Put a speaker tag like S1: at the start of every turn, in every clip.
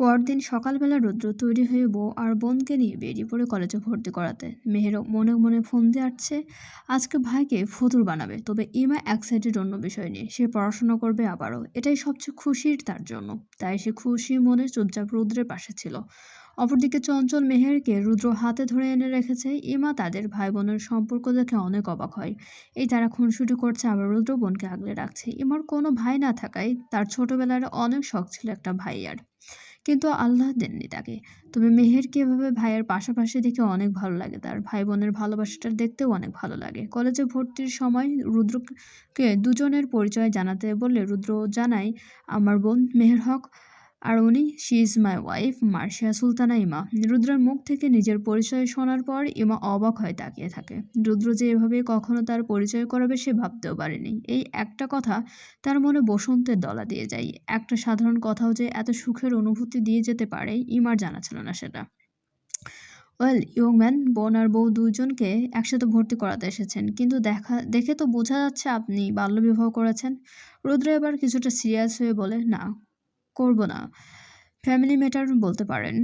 S1: পরদিন সকালবেলা রুদ্র তৈরি হয়ে বউ আর বোনকে নিয়ে বেরিয়ে পড়ে কলেজে ভর্তি করাতে। মেহের মনে মনে ফোন দিয়ে আসছে, আজকে ভাইকে ফতুর বানাবে, তবে ইমা এক্সাইটেড অন্য বিষয় নিয়ে। সে পড়াশোনা করবে আবারও। এটাই সবচেয়ে খুশির তার জন্য। তাই সে খুশি মনে চুপচাপ রুদ্রের পাশে ছিল। অপরদিকে চঞ্চল মেহেরকে রুদ্র হাতে ধরে এনে রেখেছে। ইমা তাদের ভাই বোনের সম্পর্ক দেখে অনেক অবাক হয়। এই তারা খুনসুটি করছে, আবার রুদ্র বোনকে আগলে রাখছে। ইমার কোনো ভাই না থাকায় তার ছোটবেলার অনেক শখ ছিল একটা ভাইয়ার। কিন্তু আল্লাহ দেননি তাকে। তবে মেহেরকে এভাবে ভাইয়ের পাশাপাশি দেখে অনেক ভালো লাগে। তার ভাই বোনের ভালোবাসাটা দেখতেও অনেক ভালো লাগে। কলেজে ভর্তির সময় রুদ্রকে দুজনের পরিচয় জানাতে বললে রুদ্র জানায়, আমার বোন মেহের হক আর উনি she is my wife Marshia Sultana Ema রুদ্রের মুখ থেকে নিজের পরিচয় শোনার পর ইমা অবাক হয়ে তাকিয়ে থাকে। রুদ্র যে এভাবে কখনো তার পরিচয় করাবে সে ভাবতেও পারেনি। এই একটা কথা তার মনে বসন্তের দলা দিয়ে যায়। একটা সাধারণ কথাও যে এত সুখের অনুভূতি দিয়ে যেতে পারে, ইমার জানা ছিল না সেটা। ওয়েল ইয়ং ম্যান বোন আর বউ দুইজনকে একসাথে ভর্তি করাতে এসেছেন, কিন্তু দেখা, দেখে তো বোঝা যাচ্ছে আপনি বাল্যবিবাহ করেছেন। রুদ্র এবার কিছুটা সিরিয়াস হয়ে বলে, না করব না। ফ্যামিলি ম্যাটার বলতে পারেন।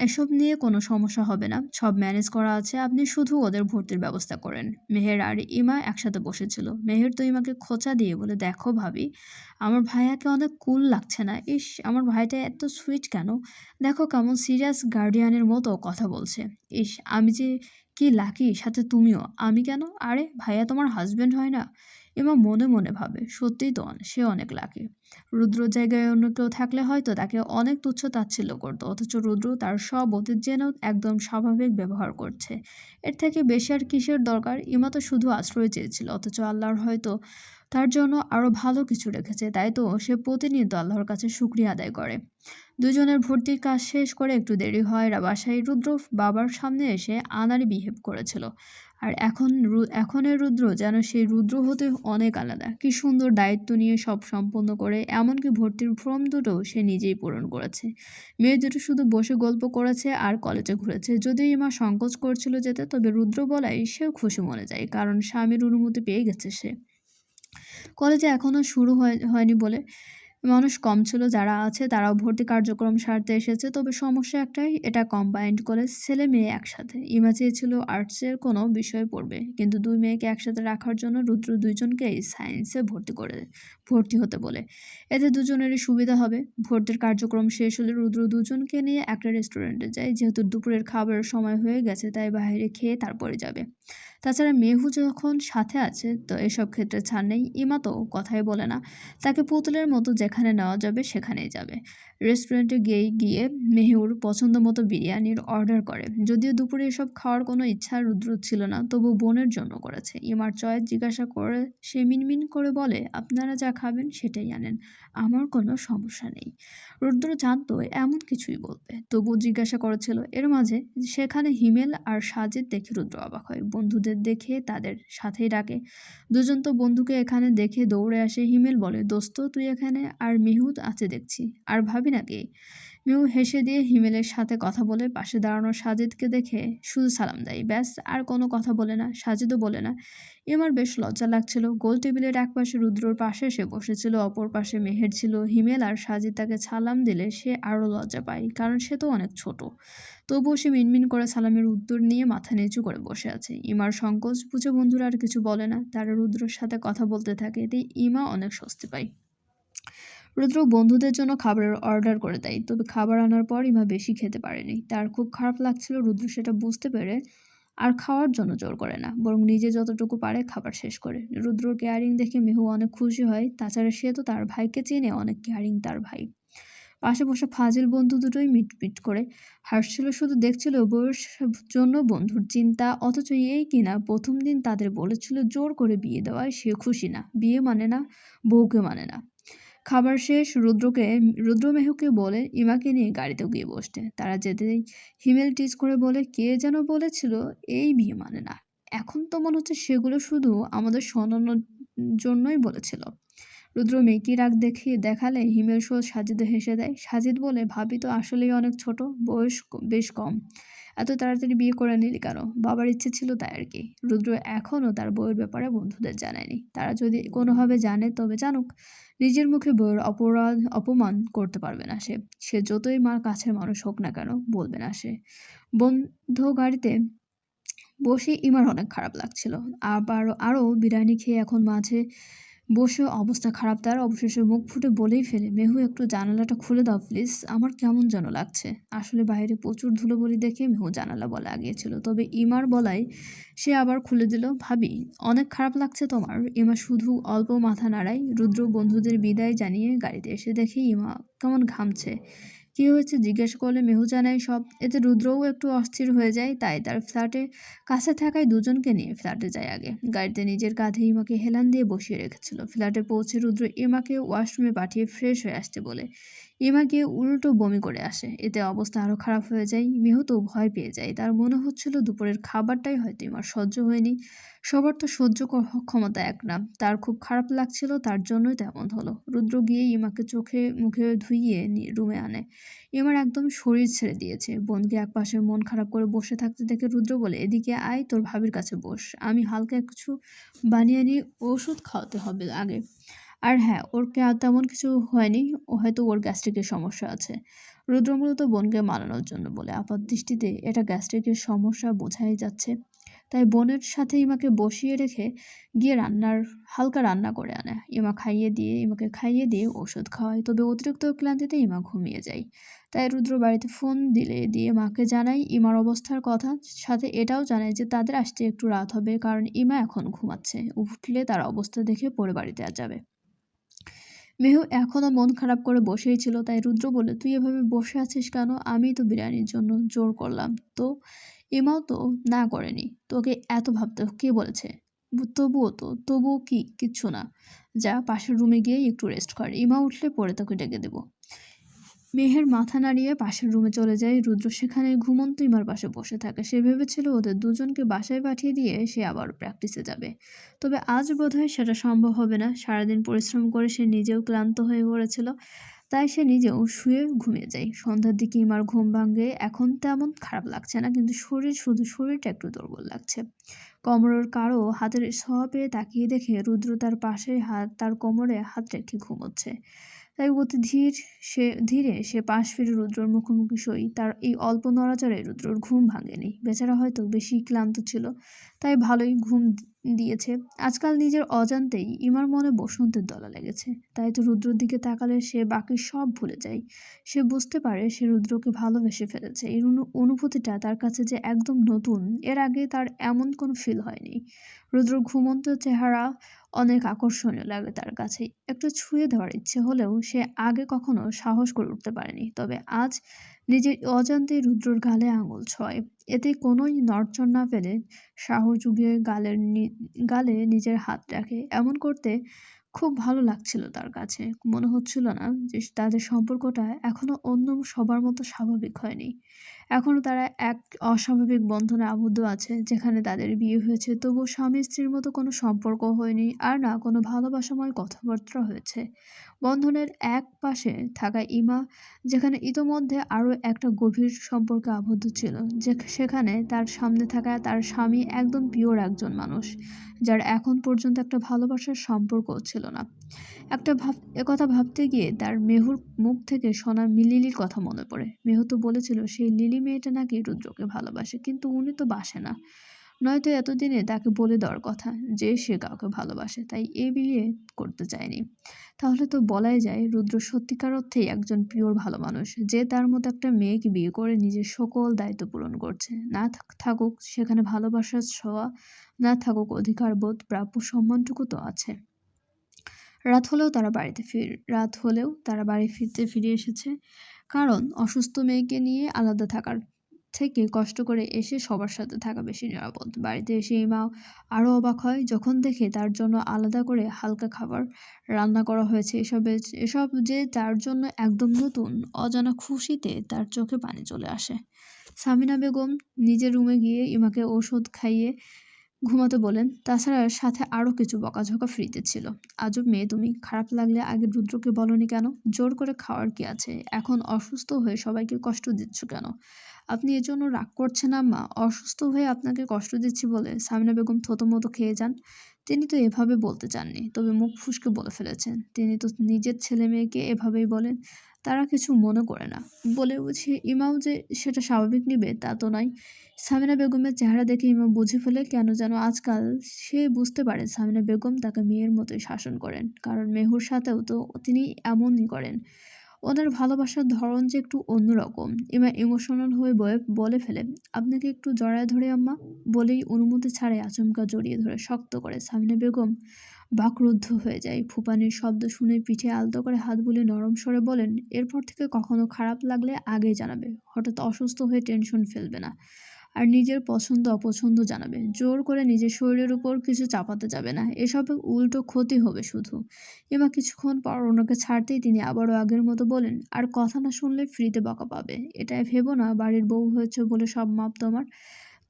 S1: এসব নিয়ে কোনো সমস্যা হবে না। সব ম্যানেজ করা আছে। আপনি শুধু ওদের ভর্তির ব্যবস্থা করেন। মেহের আর ইমা একসাথে বসেছিল। মেহের তো ইমাকে খোঁচা দিয়ে বলে, দেখো ভাবি, আমার ভাইয়াকে অনেক কুল লাগছে না। ইস, আমার ভাইটা এত সুইট কেন? দেখো কেমন সিরিয়াস গার্ডিয়ানের মতো কথা বলছে। ইস, আমি যে কি লাকি সাথে তুমিও। আমি কেন? আরে, ভাইয়া তোমার হাজব্যান্ড হয় না। এমা মনে মনে ভাবে, সত্যিই তো সে অনেক লাকি রুদ্র জায়গায় অন্য কেউ থাকলে হয়তো তাকে অনেক তুচ্ছ তাচ্ছিল্য করতো, অথচ রুদ্র তার সব অতীত যেন একদম স্বাভাবিক ব্যবহার করছে। এর থেকে বেশি আর কিসের দরকার? ইমা তো শুধু আশ্রয় চেয়েছিল, অথচ আল্লাহর হয়তো তার জন্য আরও ভালো কিছু রেখেছে, তাই তো সে প্রতিনিয়ত আল্লাহর কাছে শুক্রিয়া আদায় করে। দুজনের ভর্তির কাজ শেষ করে একটু দেরি হয় বাসায় রুদ্র বাবার সামনে এসে আনারি বিহেভ করেছিল। আর এখন এখনের রুদ্র যেন সেই রুদ্র হতে অনেক আলাদা। কি সুন্দর দায়িত্ব নিয়ে সব সম্পন্ন করে এমনকি ভর্তির ফর্ম দুটো সে নিজেই পূরণ করেছে। মেয়ে দুটো শুধু বসে গল্প করেছে আর কলেজে ঘুরেছে। যদিও ইমা সংকোচ করছিল যেতে, তবে রুদ্র বলাই সেও খুশি মনে যায়, কারণ স্বামীর অনুমতি পেয়ে গেছে সে। কলেজে এখনও শুরু হয়নি বলে মানুষ কম ছিল, যারা আছে তারাও ভর্তি কার্যক্রম সারতে এসেছে। তবে সমস্যা একটাই, এটা কম্বাইন্ড কলেজ ছেলে মেয়ে একসাথে। ইমা চেয়েছিল আর্টসের কোনো বিষয় পড়বে, কিন্তু দুই মেয়েকে একসাথে রাখার জন্য রুদ্র দুইজনকেই সায়েন্সে ভর্তি করে, ভর্তি হতে বলে। এতে দুজনেরই সুবিধা হবে। ভর্তির কার্যক্রম শেষ হলে রুদ্র দুজনকে নিয়ে একটা রেস্টুরেন্টে যায়, যেহেতু দুপুরের খাবারের সময় হয়ে গেছে, তাই বাইরে খেয়ে তারপরে যাবে। তাছাড়া মেহু যখন সাথে আছে, তো এসব ক্ষেত্রে ছাড় নেই। ইমা তো কথাই বলে না। তাকে পুতুলের মতো যেখানে নেওয়া যাবে সেখানেই যাবে। রেস্টুরেন্টে গিয়ে গিয়ে মেহুর পছন্দ মতো বিরিয়ানির অর্ডার করে। যদিও দুপুরে এসব খাওয়ার কোনো ইচ্ছা রুদ্র ছিল না, তবু বোনের জন্য করেছে। ইমার চয়েস জিজ্ঞাসা করে, সে মিনমিন করে বলে, আপনারা যা খাবেন সেটাই আনেন, আমার কোনো সমস্যা নেই। রুদ্র জানতো এমন কিছুই বলবে। তবুও জিজ্ঞাসা করেছিল, এর মাঝে? সেখানে হিমেল আর সাজেদ দেখে রুদ্র অবাক হয়। বন্ধুদের দেখে তাদের সাথেই ডাকে। দুজন তো বন্ধুকে এখানে দেখে দৌড়ে আসে। হিমেল বলে, দোস্ত, তুই এখানে? আর মিহুদ আছে দেখছি। আর ভাবি নাকি মিহু হেসে দিয়ে হিমেলের সাথে কথা বলে পাশে দাঁড়ানো সাজিদকে দেখে শুধু সালাম দেয়। ব্যাস, আর কোনো কথা বলে না, সাজিদও বলে না। এমার বেশ লজ্জা লাগছিল। গোল টেবিলের এক পাশে রুদ্রর পাশে সে বসেছিল, অপর পাশে মেহের ছিল। হিমেল আর সাজিদ তাকে সালাম দিলে সে আরও লজ্জা পায়, কারণ সে তো অনেক ছোট। তবুও সে মিনমিন করে সালামের উত্তর নিয়ে মাথা নিচু করে বসে আছে। ইমার সংকোচ, বুঝে বন্ধুরা আর কিছু বলে না। তারা রুদ্রর সাথে কথা বলতে থাকে। এতে ইমা অনেক স্বস্তি পায়। রুদ্র বন্ধুদের জন্য খাবারের অর্ডার করে দেয়। তবে খাবার আনার পর ইমা বেশি খেতে পারেনি। তার খুব খারাপ লাগছিল রুদ্র সেটা বুঝতে পেরে আর খাওয়ার জন্য জোর করে না, বরং নিজে যতটুকু পারে খাবার শেষ করে। রুদ্রর কেয়ারিং দেখে মেহু অনেক খুশি হয়। তাছাড়া সে তো তার ভাইকে চেনে, অনেক কেয়ারিং তার ভাই। পাশে বসে ফাজিল বন্ধু দুটোই মিটমিট করে। হাসছিল, শুধু দেখছিল বউয়ের জন্য বন্ধুর চিন্তা, অথচ এই কিনা প্রথম দিন তাদের বলেছিল জোর করে বিয়ে দেওয়ায় সে খুশি না। বিয়ে মানে না, বউকে মানে না। খাবার শেষ, রুদ্রকে রুদ্রমেহুকে বলে, ইমাকে নিয়ে গাড়িতে গিয়ে বসতে। তারা যেতেই হিমেল টিচ করে বলে, কে যেন বলেছিল এই বিয়ে মানে না। এখন তো মনে হচ্ছে সেগুলো শুধু আমাদের শোনানোর জন্যই বলেছিল। রুদ্র মেকি রাগ দেখিয়ে দেখালে হিমেল সোজ সাজিদে হেসে দেয়। সাজিদ বলে, ভাবি তো আসলেই অনেক ছোট, বয়স বেশ কম। এত তাড়াতাড়ি বিয়ে করে নিলি কেন? বাবার ইচ্ছে ছিল তাই আর কি। রুদ্র এখনও তার বউয়ের ব্যাপারে বন্ধুদের জানায়নি। তারা যদি কোনোভাবে জানে, তবে জানুক। নিজের মুখে বউয়ের অপরাধ, অপমান করতে পারবে না সে। সে যতই মার কাছের মানুষ হোক না কেন, বলবে না সে। বন্ধ গাড়িতে বসে ইমার অনেক খারাপ লাগছিল। আবার আরও বিরিয়ানি খেয়ে এখন মাঝে বসে অবস্থা খারাপ, তার অবশেষে মুখ ফুটে বলেই ফেলে, মেহু, একটু জানালাটা খুলে দাও, প্লিজ। আমার কেমন যেন লাগছে। আসলে বাইরে প্রচুর ধুলোবলি দেখে মেহু জানালা বলে আগিয়েছিল, তবে ইমার বলায় সে আবার খুলে দিল, ভাবি, অনেক খারাপ লাগছে তোমার। ইমা শুধু অল্প মাথা নাড়ায়, রুদ্র বন্ধুদের বিদায় জানিয়ে গাড়িতে এসে দেখে ইমা কেমন ঘামছে। কী হয়েছে জিজ্ঞেস করলে মেহু জানায় সব। এতে রুদ্রও একটু অস্থির হয়ে যায়, তাই তার ফ্ল্যাটে কাছে থাকায় দুজনকে নিয়ে ফ্ল্যাটে যায় আগে। গাড়িতে নিজের কাঁধে ইমাকে হেলান দিয়ে বসিয়ে রেখেছিল। ফ্ল্যাটে পৌঁছে রুদ্র ইমাকে ওয়াশরুমে পাঠিয়ে ফ্রেশ হয়ে আসতে বলে ইমা গিয়ে উল্টো বমি করে আসে। এতে অবস্থা আরও খারাপ হয়ে যায়। মেহু তো ভয় পেয়ে যায়। তার মনে হচ্ছিল দুপুরের খাবারটাই হয়তো ইমার সহ্য হয়নি। সবার তো সহ্য ক্ষমতা এক না। তার খুব খারাপ লাগছিল, তার জন্যই তেমন হলো। রুদ্র গিয়ে ইমাকে চোখে মুখে ধুইয়ে রুমে আনে। এমার একদম শরীর ছেড়ে দিয়েছে। বোনকে একপাশে মন খারাপ করে বসে থাকতে দেখে রুদ্র বলে, এদিকে আয়, তোর ভাবির কাছে বস। আমি হালকা কিছু বানিয়ে নিয়ে ওষুধ খাওয়াতে হবে আগে। আর হ্যাঁ ওর তেমন কিছু হয়নি। ও হয়তো ওর গ্যাস্ট্রিকের সমস্যা আছে। রুদ্র মূলত বোনকে মানানোর জন্য বলে। আপাত দৃষ্টিতে এটা গ্যাস্ট্রিকের সমস্যা বোঝাই যাচ্ছে। তাই বোনের সাথে ইমাকে বসিয়ে রেখে গিয়ে রান্নার, হালকা রান্না করে আনে। ইমা খাইয়ে দিয়ে, ইমাকে খাইয়ে দিয়ে ওষুধ খাওয়ায়। তবে অতিরিক্ত ক্লান্তিতে ইমা ঘুমিয়ে যায়। তাই রুদ্র বাড়িতে ফোন দিলে, দিয়ে মাকে জানাই ইমার অবস্থার কথা। সাথে এটাও জানায় যে তাদের আসতে একটু রাত হবে, কারণ ইমা এখন ঘুমাচ্ছে। উঠলে তার অবস্থা দেখে পরে বাড়িতে যাবে। মেহু এখনও মন খারাপ করে বসেই ছিল, তাই রুদ্র বলে তুই এভাবে বসে আছিস কেন? আমি তো বিরিয়ানির জন্য জোর করলাম। তো? এমাও তো না করেনি। তোকে এত ভাবতে কে বলেছে? তবুও তো, তবুও কি? কিচ্ছু না। যা পাশের রুমে গিয়ে একটু রেস্ট কর। ইমা উঠলে পরে তোকে ডেকে দেবো। মেহের মাথা নাড়িয়ে পাশের রুমে চলে যায়। রুদ্র সেখানে ঘুমন্ত ইমার পাশে বসে থাকে। সে ভেবেছিল ওদের দুজনকে বাসায় পাঠিয়ে দিয়ে সে আবার প্র্যাকটিসে যাবে। তবে আজ বোধহয় সেটা সম্ভব হবে না। সারাদিন পরিশ্রম করে সে নিজেও ক্লান্ত হয়ে পড়েছিল। তাই সে নিজেও শুয়ে ঘুমিয়ে যায়। সন্ধ্যার দিকে ইমার ঘুম ভাঙে। এখন তেমন খারাপ লাগছে না, কিন্তু শরীর শুধু শরীরটা একটু দুর্বল লাগছে। কোমরের কারও হাতের পেয়ে তাকিয়ে দেখে রুদ্র তার পাশে হাত, তার কোমরে হাত রেখে ঘুমোচ্ছে। তাই অতি ধীর সে, ধীরে সে পাশ ফিরে রুদ্রর মুখোমুখি সই। তার এই অল্প নড়াচড়ে রুদ্রর ঘুম ভাঙেনি। বেচারা হয়তো বেশি ক্লান্ত ছিল। তাই ভালোই ঘুম দিয়েছে। আজকাল নিজের অজান্তেই ইমার মনে বসন্তের দলা লেগেছে। তাই তো রুদ্রর দিকে তাকালে সে বাকি সব ভুলে যায়। সে বুঝতে পারে সে রুদ্রকে ভালোবেসে ফেলেছে। অনু- অনুভূতিটা তার কাছে যে একদম নতুন, এর আগে তার এমন কোনো ফিল হয়নি। রুদ্র ঘুমন্ত চেহারা অনেক আকর্ষণীয় লাগে তার কাছে। একটু ছুঁয়ে দেওয়ার ইচ্ছে হলেও সে আগে কখনো সাহস করে উঠতে পারেনি। তবে আজ নিজের অজান্তে রুদ্রর গালে আঙুল ছয়। এতে কোনোই নড়চড় না ফেলে সাহস জুগিয়ে গালের গালে নিজের হাত রাখে। এমন করতে খুব ভালো লাগছিল তার কাছে। মনে হচ্ছিল না যে তাদের সম্পর্কটা এখনও অন্য সবার মতো স্বাভাবিক হয়নি। এখনও তারা এক অস্বাভাবিক বন্ধনে আবদ্ধ আছে, যেখানে তাদের বিয়ে হয়েছে। তবুও স্বামী স্ত্রীর মতো কোনো সম্পর্ক হয়নি আর না কোনো ভালোবাসাময় কথাবার্তা হয়েছে। বন্ধনের এক পাশে থাকা ইমা, যেখানে ইতোমধ্যে আরও একটা গভীর সম্পর্কে আবদ্ধ ছিল, যে সেখানে তার সামনে থাকা তার স্বামী একদম পিওর একজন মানুষ, যার এখন পর্যন্ত একটা ভালোবাসার সম্পর্ক ছিল না। একটা ভাব একথা ভাবতে গিয়ে তার মেহুর মুখ থেকে শোনা লিলির কথা মনে পড়ে। মেহু তো বলেছিল, সেই লিলি মেয়েটা নাকি রুদ্রকে ভালোবাসে, কিন্তু উনি তো বাসে না। নয়তো এতদিনে তাকে বলে দেওয়ার কথা যে সে কাউকে ভালোবাসে, তাই এই বিয়ে করতে চায়নি। তাহলে তো বলাই যায় রুদ্র সত্যিকার অর্থেই একজন পিওর ভালো মানুষ, যে তার মতো একটা মেয়েকে বিয়ে করে নিজের সকল দায়িত্ব পূরণ করছে। না থাকুক, সেখানে ভালোবাসার ছোঁয়া, না থাকুক অধিকার বোধ প্রাপ্য সম্মানটুকু তো আছে। রাত হলেও তারা বাড়িতে ফির, রাত হলেও তারা বাড়ি ফিরতে ফিরে এসেছে। কারণ অসুস্থ মেয়েকে নিয়ে আলাদা থাকার থেকে কষ্ট করে এসে সবার সাথে থাকা বেশি নিরাপদ। বাড়িতে এসে মা আরও অবাক হয় যখন দেখে তার জন্য আলাদা করে হালকা খাবার রান্না করা হয়েছে এসবে, এসব যে তার জন্য একদম নতুন, অজানা খুশিতে তার চোখে পানি চলে আসে। সামিনা বেগম নিজের রুমে গিয়ে ইমাকে ওষুধ খাইয়ে ঘুমাতে বলেন, তাছাড়া সাথে আরও কিছু বকাঝকা ফ্রিতে ছিল। আজব মেয়ে তুমি, খারাপ লাগলে আগে রুদ্রকে বলনি কেন? জোর করে খাওয়ার কি আছে? এখন অসুস্থ হয়ে সবাইকে কষ্ট দিচ্ছ কেন? আপনি এজন্য রাগ করছেন আম্মা। অসুস্থ হয়ে আপনাকে কষ্ট দিচ্ছি বলে সামিনা বেগম থতমতো খেয়ে যান। তিনি তো এভাবে বলতে চাননি, তবে মুখ ফুসকে বলে ফেলেছেন। তিনি তো নিজের ছেলে মেয়েকে এভাবেই বলেন তারা কিছু মনে করে না। বলে বুঝিয়ে ইমাও যে সেটা স্বাভাবিক নিবে, তা তো নয়। সামিনা বেগমের চেহারা দেখে ইমা বুঝে ফেলে কেন যেন আজকাল সে বুঝতে পারে সামিনা বেগম তাকে মেয়ের মতোই শাসন করেন, কারণ মেহুর সাথেও তো তিনি এমনই করেন। ওনার ভালোবাসার ধরন যে একটু অন্যরকম। ইমা ইমোশনাল হয়ে বয়ে, বলে ফেলে আপনাকে একটু জড়ায় ধরে আম্মা? বলেই অনুমতি ছাড়াই আচমকা জড়িয়ে ধরে শক্ত করে সামিনা বেগম বাকরুদ্ধ হয়ে যায়। ফুপানির শব্দ শুনে পিঠে আলতো করে হাত বুলিয়ে নরম স্বরে বলেন, এরপর থেকে কখনো খারাপ লাগলে আগেই জানাবে। হঠাৎ অসুস্থ হয়ে টেনশন ফেলবে না। আর নিজের পছন্দ অপছন্দ জানাবে। জোর করে নিজের শরীরের উপর কিছু চাপাতে যাবে না। এসবে উল্টো ক্ষতি হবে শুধু। এবার কিছুক্ষণ পর ওনাকে ছাড়তেই তিনি আবারও আগের মতো বলেন, আর কথা না শুনলে ফ্রিতে বকা পাবে। এটাই ভেবো না, বাড়ির বউ হয়েছে বলে সব মাপ তোমার।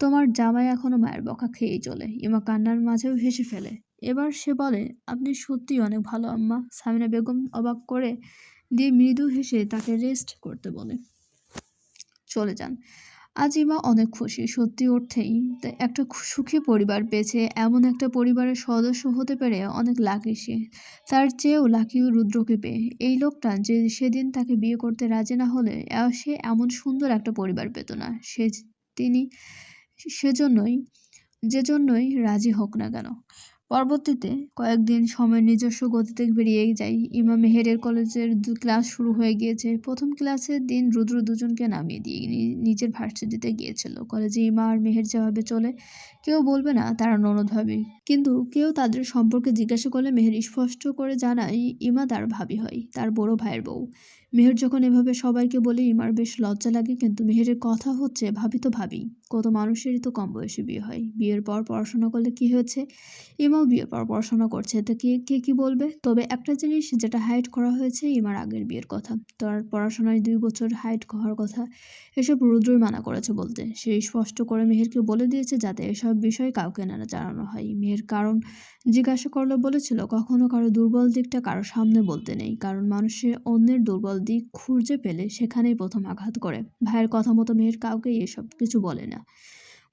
S1: তোমার জামাই এখনও মায়ের বকা খেয়েই চলে। ইমা কান্নার মাঝেও হেসে ফেলে। এবার সে বলে, আপনি সত্যিই অনেক ভালো, আম্মা। সামিনা বেগম অবাক করে দিয়ে মৃদু হেসে তাকে রেস্ট করতে বলে। চলে যান। আজ ইমা অনেক খুশি, সত্যি অর্থেই। একটা সুখী পরিবার পেয়েছে, এমন একটা পরিবারের সদস্য হতে পেরে অনেক লাকি সে। তার চেয়েও লাকি রুদ্রকে পেয়ে। এই লোকটা যে সেদিন তাকে বিয়ে করতে রাজি না হলে সে এমন সুন্দর একটা পরিবার পেত না। সে, তিনি সেজন্যই যে জন্যই রাজি হোক না কেন। পরবর্তীতে কয়েকদিন সময় নিজস্ব গতিতে বেরিয়ে যায় ইমা মেহেরের কলেজের ক্লাস শুরু হয়ে গিয়েছে। প্রথম ক্লাসের দিন রুদ্র দুজনকে নামিয়ে দিয়ে নিজের ভার্সিটিতে গিয়েছিল। কলেজে ইমা আর মেহের যেভাবে চলে, কেউ বলবে না তারা ননদ ভাবি কিন্তু কেউ তাদের সম্পর্কে জিজ্ঞাসা করলে মেহের স্পষ্ট করে জানায়, ইমা তার ভাবি হয়, তার বড় ভাইয়ের বউ। মেহের যখন এভাবে সবাইকে বলে, ইমার বেশ লজ্জা লাগে, কিন্তু মেহেরের কথা হচ্ছে, ভাবি তো ভাবি। কত মানুষেরই তো কম বয়সে বিয়ে হয়। বিয়ের পর পড়াশোনা করলে কি হয়েছে? ইমাও বিয়ের পর পড়াশোনা করছে। তো কে কে কী বলবে? তবে একটা জিনিস যেটা হাইট করা হয়েছে, ইমার আগের বিয়ের কথা। তার পড়াশোনায় দুই বছর হাইট হওয়ার কথা, এসব রুদ্রই মানা করেছে বলতে। সে স্পষ্ট করে মেহেরকে বলে দিয়েছে যাতে এসব বিষয় কাউকে না জানানো হয়। মেহের কারণ জিজ্ঞাসা করলে বলেছিল, কখনো কারও দুর্বল দিকটা কারও সামনে বলতে নেই। কারণ মানুষের অন্যের দুর্বল দিক খুঁজে পেলে সেখানেই প্রথম আঘাত করে। ভাইয়ের কথা মতো মেয়ের কাউকেই এসব কিছু বলে না।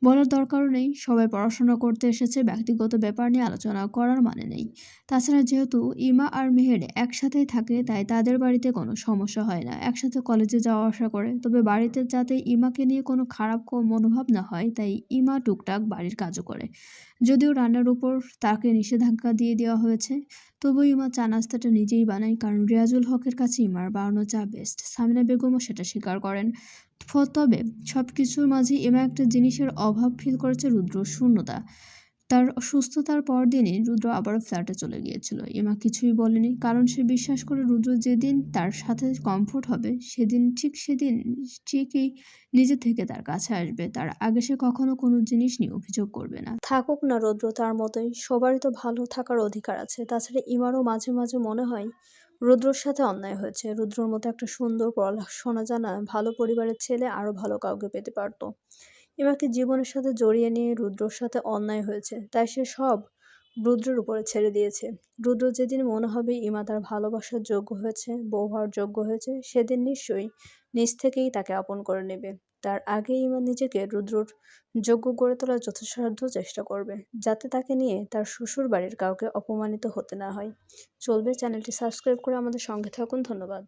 S1: বলার দরকারও নেই। সবাই পড়াশোনা করতে এসেছে, ব্যক্তিগত ব্যাপার নিয়ে আলোচনা করার মানে নেই। তাছাড়া যেহেতু ইমা আর মেহের একসাথেই থাকে, তাই তাদের বাড়িতে কোনো সমস্যা হয় না। একসাথে কলেজে যাওয়া আসা করে। তবে বাড়িতে যাতে ইমাকে নিয়ে কোনো খারাপ মনোভাব না হয়, তাই ইমা টুকটাক বাড়ির কাজও করে। যদিও রান্নার উপর তাকে নিষেধাজ্ঞা দিয়ে দেওয়া হয়েছে তবু ইমা চা নাস্তাটা নিজেই বানায়, কারণ রিয়াজুল হকের কাছে ইমার বানানো চা বেস্ট সামিনা বেগমও সেটা স্বীকার করেন। তবে সব কিছুর মাঝে এমন একটা জিনিসের অভাব ফিল করেছে রুদ্র শূন্যতা। তার সুস্থতার পর দিনই রুদ্র আবারও ফ্ল্যাটে চলে গিয়েছিল। এমা কিছুই বলেনি, কারণ সে বিশ্বাস করে রুদ্র যেদিন তার সাথে কমফোর্ট হবে, সেদিন ঠিক সেদিন ঠিকই নিজে থেকে তার কাছে আসবে। তার আগে সে কখনো কোনো জিনিস নিয়ে অভিযোগ করবে না।
S2: থাকুক না রুদ্র, তার মতোই সবারই তো ভালো থাকার অধিকার আছে। তাছাড়া ইমারও মাঝে মাঝে মনে হয় রুদ্রর সাথে অন্যায় হয়েছে। রুদ্রর মতো একটা সুন্দর পড়াশোনা জানা ভালো পরিবারের ছেলে আরও ভালো কাউকে পেতে পারতো। এমাকে জীবনের সাথে জড়িয়ে নিয়ে রুদ্রর সাথে অন্যায় হয়েছে। তাই সে সব রুদ্রের উপরে ছেড়ে দিয়েছে। রুদ্র যেদিন মনে হবে ইমা তার ভালোবাসার যোগ্য হয়েছে, বউ হওয়ার যোগ্য হয়েছে, সেদিন নিশ্চয়ই নিজ থেকেই তাকে আপন করে নেবে। তার আগেই ইমা নিজেকে রুদ্রর যোগ্য গড়ে তোলার যথাসাধ্য চেষ্টা করবে, যাতে তাকে নিয়ে তার শ্বশুর বাড়ির কাউকে অপমানিত হতে না হয়। চলবে চ্যানেলটি সাবস্ক্রাইব করে আমাদের সঙ্গে থাকুন, ধন্যবাদ।